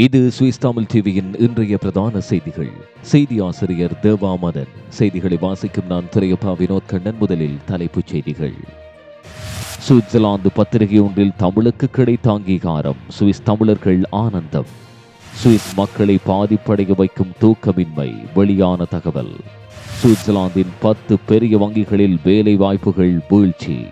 இது சுவிஸ் தமிழ் டிவியின் இன்றைய பிரதான செய்திகள். செய்தி ஆசிரியர் தேவா மதன். செய்திகளை வாசிக்கும் நான் திரையப்பா வினோத் கண்ணன். முதலில் தலைப்புச் செய்திகள். சுவிட்சர்லாந்து பத்திரிகை ஒன்றில் தமிழுக்கு கிடைத்த அங்கீகாரம் சுவிஸ் தமிழர்கள் ஆனந்தம். சுவிஸ் மக்களை பாதிப்படைய வைக்கும் தூக்கமின்மை. வெளியான தகவல். சுவிட்சர்லாந்தின் பத்து பெரிய வங்கிகளில் வேலை வாய்ப்புகள் வீழ்ச்சி.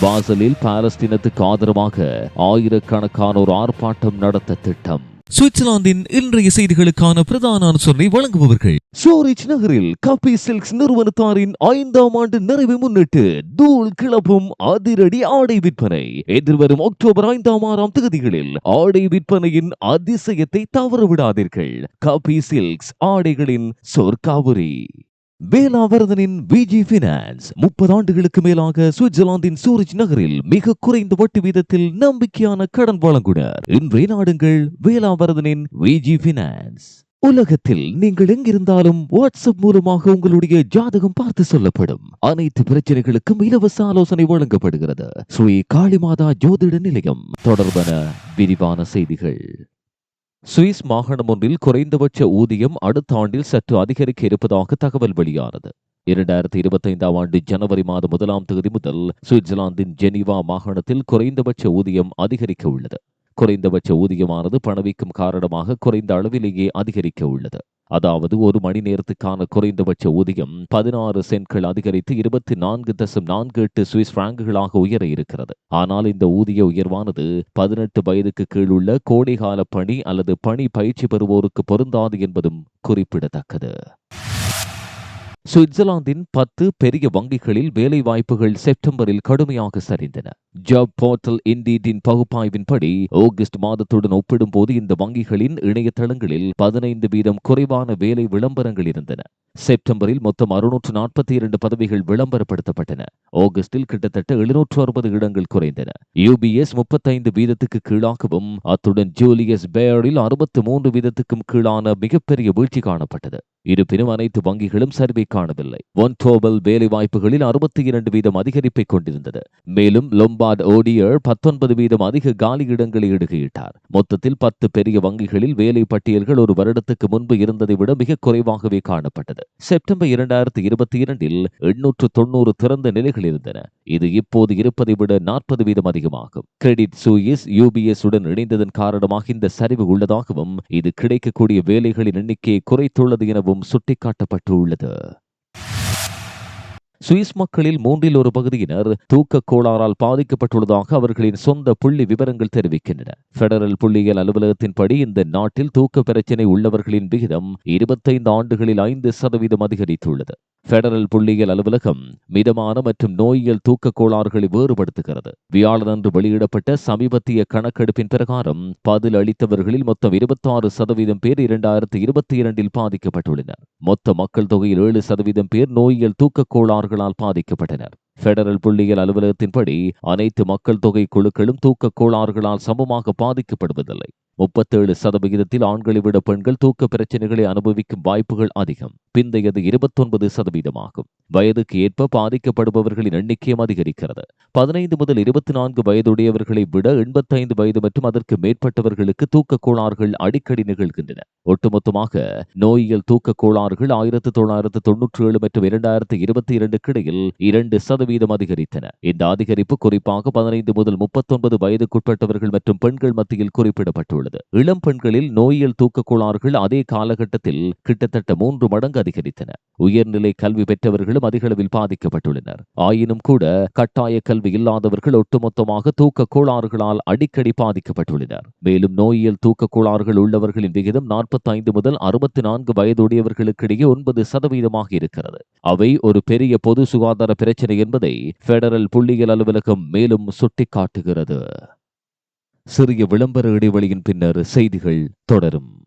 பாசலில் பாலஸ்தீனத்துக்கு ஆதரவாக ஆயிரக்கணக்கானோர் ஆர்ப்பாட்டம் நடத்த திட்டம். சுவிட்சர்லாந்தின் இன்றைய செய்திகளுக்கான பிரதான அனுசரணை வழங்குபவர்கள். ஷோரிச் நகரில் காபி சில்க்ஸ் நிறுவனத்தாரின் ஐந்தாம் ஆண்டு நிறைவை முன்னிட்டு தூள் கிளப்பும் அதிரடி ஆடை விற்பனை. எதிர்வரும் அக்டோபர் ஐந்தாம் ஆறாம் தேதிகளில் ஆடை விற்பனையின் அதிசயத்தை தவறவிடாதீர்கள். காபி சில்க்ஸ் ஆடைகளின் சொர்க்காவுரி வேலாவரதனின் விஜி பினான்ஸ் முப்பது ஆண்டுகளுக்கு மேலாக சுவிட்சர்லாந்தின் சூரிச் நகரில் மிக குறைந்த வட்டி வீதத்தில் நம்பிக்கையான கடன் வழங்குனர். இன்றைய நாடுங்கள் வேலாவரதனின் விஜி பினான்ஸ் உலகத்தில் நீங்கள் எங்கிருந்தாலும் வாட்ஸ்அப் மூலமாக உங்களுடைய ஜாதகம் பார்த்து சொல்லப்படும். அனைத்து பிரச்சனைகளுக்கும் இலவச ஆலோசனை வழங்கப்படுகிறது. ஸ்ரீ காளிமாதா ஜோதிட நிலையம் தொடர்பான விரிவான செய்திகள். சுவிஸ் மாகாணம் ஒன்றில் குறைந்தபட்ச ஊதியம் அடுத்த ஆண்டில் சற்று அதிகரிக்க இருப்பதாக தகவல் வெளியானது. இரண்டாயிரத்தி இருபத்தைந்தாம் ஆண்டு ஜனவரி மாதம் முதலாம் தேதி முதல் சுவிட்சர்லாந்தின் ஜெனீவா மாகாணத்தில் குறைந்தபட்ச ஊதியம் அதிகரிக்க உள்ளது. குறைந்தபட்ச ஊதியமானது பணவீக்கம் காரணமாக குறைந்த அளவிலேயே அதிகரிக்க உள்ளது. அதாவது ஒரு மணி நேரத்துக்கான குறைந்தபட்ச ஊதியம் பதினாறு சென்ட்கள் அதிகரித்து இருபத்தி நான்கு தசம் நான்கு எட்டு சுவிஸ் பிராங்குகளாக உயர இருக்கிறது. ஆனால் இந்த ஊதிய உயர்வானது பதினெட்டு வயதுக்கு கீழுள்ள கோடைகால பணி அல்லது பணி பயிற்சி பெறுவோருக்கு பொருந்தாது என்பதும் குறிப்பிடத்தக்கது. சுவிட்சர்லாந்தின் பத்து பெரிய வங்கிகளில் வேலைவாய்ப்புகள் செப்டம்பரில் கடுமையாக சரிந்தன. ஜாப் போர்ட்டல் இண்டீடின் பகுப்பாய்வின்படி ஆகஸ்ட் மாதத்துடன் ஒப்பிடும்போது இந்த வங்கிகளின் இணையதளங்களில் பதினைந்து வீதம் குறைவான வேலை விளம்பரங்கள் இருந்தன. செப்டம்பரில் மொத்தம் அறுநூற்று நாற்பத்தி இரண்டு பதவிகள் விளம்பரப்படுத்தப்பட்டன. ஆகஸ்டில் கிட்டத்தட்ட எழுநூற்று அறுபது இடங்கள் குறைந்தன. யூபிஎஸ் முப்பத்தைந்து வீதத்துக்கு கீழாகவும் அத்துடன் ஜூலியஸ் பேரில் அறுபத்து மூன்று வீதத்துக்கும் கீழான மிகப்பெரிய வீழ்ச்சி காணப்பட்டது. இருப்பினும் அனைத்து வங்கிகளும் சரிவை காணவில்லை. ஒன் டோபல் வேலை வாய்ப்புகளில் அறுபத்தி இரண்டு வீதம் அதிகரிப்பை கொண்டிருந்தது. மேலும் லொம்பார்ட் ஓடியர் பத்தொன்பது வீதம் அதிக காலி இடங்களை இடுகையிட்டார். மொத்தத்தில் பத்து பெரிய வங்கிகளில் வேலை பட்டியல்கள் ஒரு வருடத்துக்கு முன்பு இருந்ததை விட மிக குறைவாகவே காணப்பட்டது. செப்டம்பர் இரண்டாயிரத்தி இருபத்தி இரண்டில் எண்ணூற்று தொண்ணூறு திறந்த நிலைகள் இருந்தன. இது இப்போது இருப்பதை விட நாற்பது வீதம் அதிகமாகும். கிரெடிட் சூயிஸ் யூபிஎஸ் உடன் இணைந்ததன் காரணமாக இந்த சரிவு உள்ளதாகவும் இது கிடைக்கக்கூடிய வேலைகளின் எண்ணிக்கையை குறைத்துள்ளது எனவும் சுட்டிக்காட்டப்பட்டுள்ளது. சுவிஸ் மக்களில் மூன்றில் ஒரு பகுதியினர் தூக்க கோளாறால் பாதிக்கப்பட்டுள்ளதாக அவர்களின் சொந்த புள்ளி விவரங்கள் தெரிவிக்கின்றன. பெடரல் புள்ளியியல் அலுவலகத்தின்படி இந்த நாட்டில் தூக்க பிரச்சினை உள்ளவர்களின் விகிதம் இருபத்தைந்து ஆண்டுகளில் ஐந்து சதவீதம் அதிகரித்துள்ளது. பெடரல் புள்ளியியல் அலுவலகம் மிதமான மற்றும் நோயியல் தூக்க கோளாறுகளை வேறுபடுத்துகிறது. வியாழனன்று வெளியிடப்பட்ட சமீபத்திய கணக்கெடுப்பின் பிரகாரம் பதில் அளித்தவர்களில் மொத்தம் இருபத்தாறு சதவீதம் பேர் இரண்டாயிரத்தி இருபத்தி இரண்டில் பாதிக்கப்பட்டுள்ளனர். மொத்த மக்கள் தொகையில் ஏழு சதவீதம் பேர் நோயியல் தூக்க அவர்களால் பாதிக்கப்பட்டனர். பெடரல் புள்ளியியல் அலுவலகத்தின்படி அனைத்து மக்கள் தொகை குழுக்களும் தூக்கக் கோளாறுகளால் சமமாக பாதிக்கப்படுவதில்லை. முப்பத்தேழு சதவிகிதத்தில் ஆண்களை விட பெண்கள் தூக்க பிரச்சனைகளை அனுபவிக்கும் வாய்ப்புகள் அதிகம். பிந்தையது இருபத்தொன்பது சதவீதமாகும் வயதுக்கு ஏற்ப பாதிக்கப்படுபவர்களின் எண்ணிக்கையும் அதிகரிக்கிறது. பதினைந்து முதல் இருபத்தி நான்கு வயதுடையவர்களை விட எண்பத்தைந்து வயது மற்றும் அதற்கு மேற்பட்டவர்களுக்கு தூக்க கோளாறுகள் அடிக்கடி நிகழ்கின்றன. ஒட்டுமொத்தமாக நோயியல் தூக்க கோளாறுகள் ஆயிரத்தி தொள்ளாயிரத்து தொன்னூற்றி ஏழு மற்றும் இரண்டாயிரத்து இருபத்தி இரண்டுக்கு இடையில் இரண்டு சதவீதம் அதிகரித்தன. இந்த அதிகரிப்பு குறிப்பாக பதினைந்து முதல் முப்பத்தொன்பது வயதுக்குட்பட்டவர்கள் மற்றும் பெண்கள் மத்தியில் குறிப்பிடப்பட்டுள்ளது. இளம் பெண்களில் நோயியல் தூக்க கோளாறுகள் அதே காலகட்டத்தில் கிட்டத்தட்ட மூன்று மடங்கு அதிகரித்தன. உயர்நிலை கல்வி பெற்றவர்களும் அதிக அளவில் பாதிக்கப்பட்டுள்ளனர். ஆயினும் கூட கட்டாய கல்வி இல்லாதவர்கள் ஒட்டுமொத்தமாக தூக்க கோளாறுகளால் அடிக்கடி பாதிக்கப்பட்டுள்ளனர். மேலும் நோயியல் தூக்க கோளாறுகள் உள்ளவர்களின் விகிதம் நாற்பத்தி ஐந்து முதல் அறுபத்தி நான்கு வயதுடையவர்களுக்கிடையே ஒன்பது சதவீதமாக இருக்கிறது. அவை ஒரு பெரிய பொது சுகாதார பிரச்சனை என்பதை பெடரல் புள்ளியியல் அலுவலகம் மேலும் சுட்டிக்காட்டுகிறது. சிறிய விளம்பர இடைவெளியின் பின்னர் செய்திகள் தொடரும்.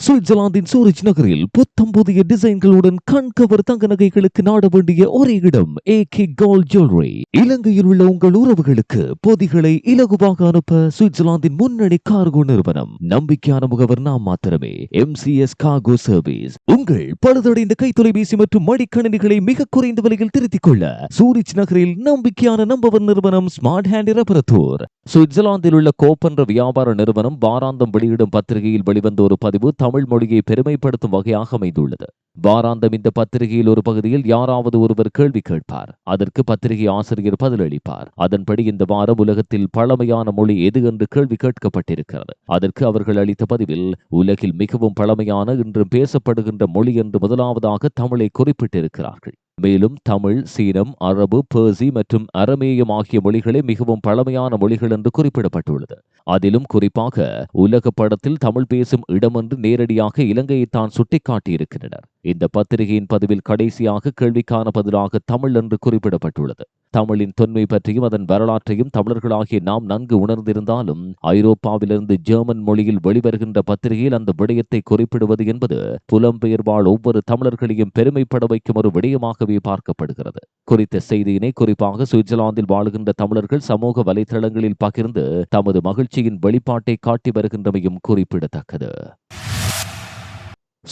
சுவிட்சர்லாந்தின் சூரிச் நகரில் புத்தம் புதிய டிசைன்களுடன் கண்கவர் தங்க நகைகளுக்கு நாட வேண்டிய ஒரே இடம் ஏ கே கோல்ட் ஜுவல்லரி இலங்கையில் உள்ள உங்கள் உறவுகளுக்கு பொதிகளை இலகுவாக அனுப்ப சுவிட்சர்லாந்தின் முன்னணி கார்கோ நிறுவனம். நம்பிக்கையான முகவர் நாம் மாத்திரமே. M C S cargo service உங்கள் பழுதடைந்த கைத்தொலைபேசி மற்றும் மடிக்கணினிகளை மிக குறைந்த விலையில் திருத்திக் கொள்ள சூரிச் நகரில் நம்பிக்கையான நம்பவர் நிறுவனம் ஸ்மார்ட் ஹேண்ட் ரபரத்தூர் சுவிட்சர்லாந்தில் உள்ள கோப்பன்ற வியாபார நிறுவனம் வாராந்தம் வெளியிடும் பத்திரிகையில் வெளிவந்த ஒரு பதிவு தமிழ் மொழியை பெருமைப்படுத்தும் வகையாக அமைந்துள்ளது. வாராந்தம் இந்த பத்திரிகையில் ஒரு பகுதியில் யாராவது ஒருவர் கேள்வி கேட்பார். அதற்கு பத்திரிகை ஆசிரியர் பதிலளிப்பார். அதன்படி இந்த வாரம் உலகத்தில் பழமையான மொழி எது என்று கேள்வி கேட்கப்பட்டிருக்கிறது. அதற்கு அவர்கள் அளித்த பதிவில் உலகில் மிகவும் பழமையான இன்றும் பேசப்படுகின்ற மொழி என்று முதலாவதாக தமிழை குறிப்பிட்டிருக்கிறார்கள். மேலும் தமிழ் சீனம் அரபு பேர்சி மற்றும் அரமேயம் ஆகிய மொழிகளே மிகவும் பழமையான மொழிகள் என்று குறிப்பிடப்பட்டுள்ளது. அதிலும் குறிப்பாக உலக படத்தில் தமிழ் பேசும் இடமென்று நேரடியாக இலங்கையைத்தான் சுட்டிக்காட்டியிருக்கின்றனர். இந்த பத்திரிகையின் பதிவில் கடைசியாக கேள்விக்கான பதிலாக தமிழ் என்று குறிப்பிடப்பட்டுள்ளது. தமிழின் தொன்மை பற்றியும் அதன் வரலாற்றையும் தமிழர்களாகிய நாம் நன்கு உணர்ந்திருந்தாலும் ஐரோப்பாவிலிருந்து ஜெர்மன் மொழியில் வெளிவருகின்ற பத்திரிகையில் அந்த விடயத்தை குறிப்பிடுவது என்பது புலம்பெயர் வாழ் ஒவ்வொரு தமிழர்களையும் பெருமைப்பட வைக்கும் ஒரு விடயமாகவே பார்க்கப்படுகிறது. குறித்த செய்தியினை குறிப்பாக சுவிட்சர்லாந்தில் வாழுகின்ற தமிழர்கள் சமூக வலைதளங்களில் பகிர்ந்து தமது மகிழ்ச்சியின் வெளிப்பாட்டை காட்டி வருகின்றமையும் குறிப்பிடத்தக்கது.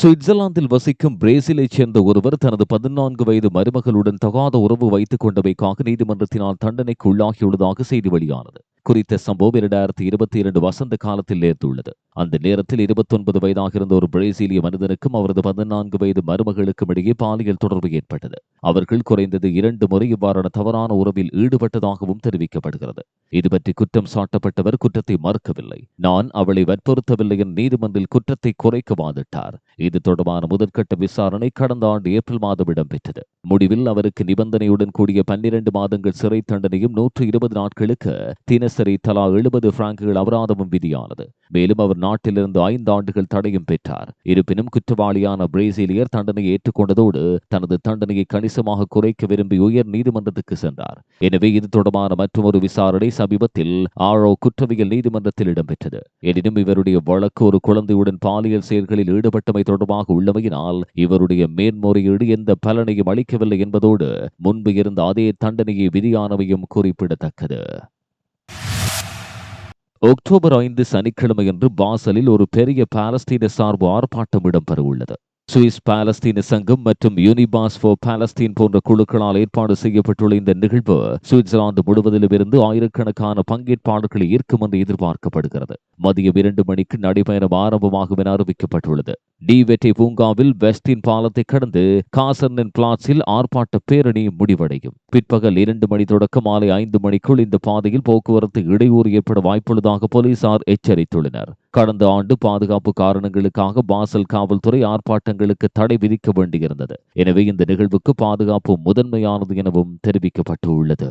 சுவிட்சர்லாந்தில் வசிக்கும் பிரேசிலைச் சேர்ந்த ஒருவர் தனது பதினான்கு வயது மருமகளுடன் தகாத உறவு வைத்துக் கொண்டவைக்காக நீதிமன்றத்தினால் தண்டனைக்கு உள்ளாகியுள்ளதாக செய்தி வெளியானது. குறித்த சம்பவம் இரண்டாயிரத்தி இருபத்தி இரண்டு வசந்த காலத்தில் நேர்ந்துள்ளது. அந்த நேரத்தில் இருபத்தொன்பது வயதாக இருந்த ஒரு பிரேசிலிய மனிதனுக்கும் அவரது பதினான்கு வயது மருமகளுக்கும் இடையே பாலியல் தொடர்பு ஏற்பட்டது. அவர்கள் குறைந்தது இரண்டு முறை இவ்வாறான தவறான உறவில் ஈடுபட்டதாகவும் தெரிவிக்கப்படுகிறது. இது பற்றி குற்றம் சாட்டப்பட்டவர் குற்றத்தை மறுக்கவில்லை. நான் அவளை வற்புறுத்தவில்லை என நீதிமன்றில் குற்றத்தை குறைக்க வாதிட்டார் இது தொடர்பான முதற்கட்ட விசாரணை கடந்த ஆண்டு ஏப்ரல் மாதம் இடம்பெற்றது. முடிவில் அவருக்கு நிபந்தனையுடன் கூடிய பன்னிரண்டு மாதங்கள் சிறை தண்டனையும் நூற்று இருபது நாட்களுக்கு தினசரி தலா எழுபது பிராங்குகள் அபராதமும் விதியானது. மேலும் அவர் நாட்டிலிருந்து ஐந்து ஆண்டுகள் தடையும் பெற்றார். இருப்பினும் குற்றவாளியான பிரேசிலியர் தண்டனையை ஏற்றுக்கொண்டதோடு தனது தண்டனையை கணிசமாக குறைக்க விரும்பி உயர் நீதிமன்றத்துக்கு சென்றார். எனவே இது தொடர்பான மற்றொரு விசாரணை சமீபத்தில் ஆரோ குற்றவியல் நீதிமன்றத்தில் இடம்பெற்றது. எனினும் இவருடைய வழக்கு ஒரு குழந்தையுடன் பாலியல் செயல்களில் ஈடுபட்டமை தொடர்பாக உள்ளமையினால் இவருடைய மேன்முறையீடு எந்த பலனையும் அளிக்கவில்லை என்பதோடு முன்பு இருந்த அதே தண்டனையை விதியானவையும் குறிப்பிடத்தக்கது. அக்டோபர் ஐந்து சனிக்கிழமையன்று பாசலில் ஒரு பெரிய பாலஸ்தீன சார்பு ஆர்ப்பாட்டம் இடம்பெறவுள்ளது. சுவிஸ் பாலஸ்தீன சங்கம் மற்றும் யூனிபாஸ் ஃபார் பாலஸ்தீன் போன்ற குழுக்களால் ஏற்பாடு செய்யப்பட்டுள்ள இந்த நிகழ்வு சுவிட்சர்லாந்து முழுவதிலும் இருந்து ஆயிரக்கணக்கான பங்கேற்பாளர்களை ஈர்க்கும் என்று எதிர்பார்க்கப்படுகிறது. மதியம் இரண்டு மணிக்கு நடைபயணம் ஆரம்பமாகும் என அறிவிக்கப்பட்டுள்ளது. டிவெட்டி பூங்காவில் வெஸ்டின் பாலத்தை கடந்து காசர்னின் பிளாட்ஸில் ஆர்ப்பாட்ட பேரணி முடிவடையும். பிற்பகல் இரண்டு மணி தொடக்கம் மாலை ஐந்து மணிக்குள் இந்த பாதையில் போக்குவரத்து இடையூறு ஏற்பட வாய்ப்புள்ளதாக போலீசார் எச்சரித்துள்ளனர். கடந்த ஆண்டு பாதுகாப்பு காரணங்களுக்காக பாசல் காவல்துறை ஆர்ப்பாட்டங்களுக்கு தடை விதிக்க வேண்டியிருந்தது. எனவே இந்த நிகழ்வுக்கு பாதுகாப்பு முதன்மையானது எனவும் தெரிவிக்கப்பட்டுள்ளது.